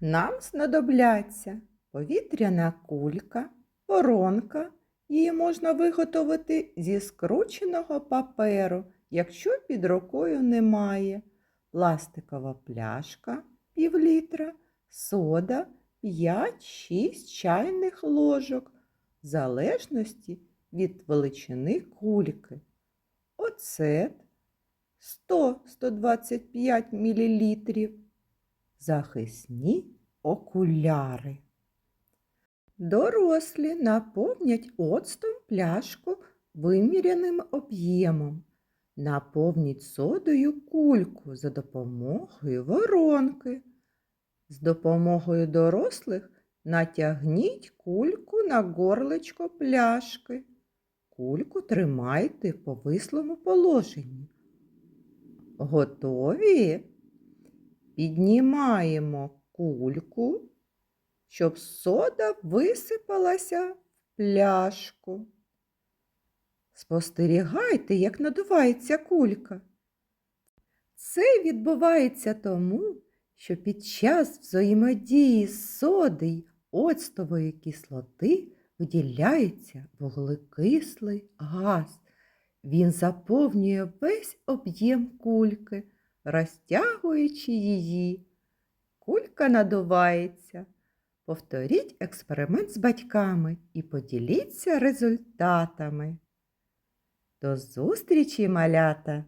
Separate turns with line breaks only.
Нам знадобляться повітряна кулька, воронка. Її можна виготовити зі скрученого паперу, якщо під рукою немає, пластикова пляшка пів літра, сода 5-6 чайних ложок, в залежності від величини кульки. Оцет 100-125 мл. Захисні окуляри. Дорослі наповнять оцтом пляшку виміряним об'ємом. Наповніть содою кульку за допомогою воронки. З допомогою дорослих натягніть кульку на горлечко пляшки. Кульку тримайте в повислому положенні. Готові? Піднімаємо кульку, щоб сода висипалася в пляшку. Спостерігайте, як надувається кулька. Це відбувається тому, що під час взаємодії соди й оцтової кислоти виділяється вуглекислий газ. Він заповнює весь об'єм кульки, розтягуючи її. Кулька надувається. Повторіть експеримент з батьками і поділіться результатами. До зустрічі, малята!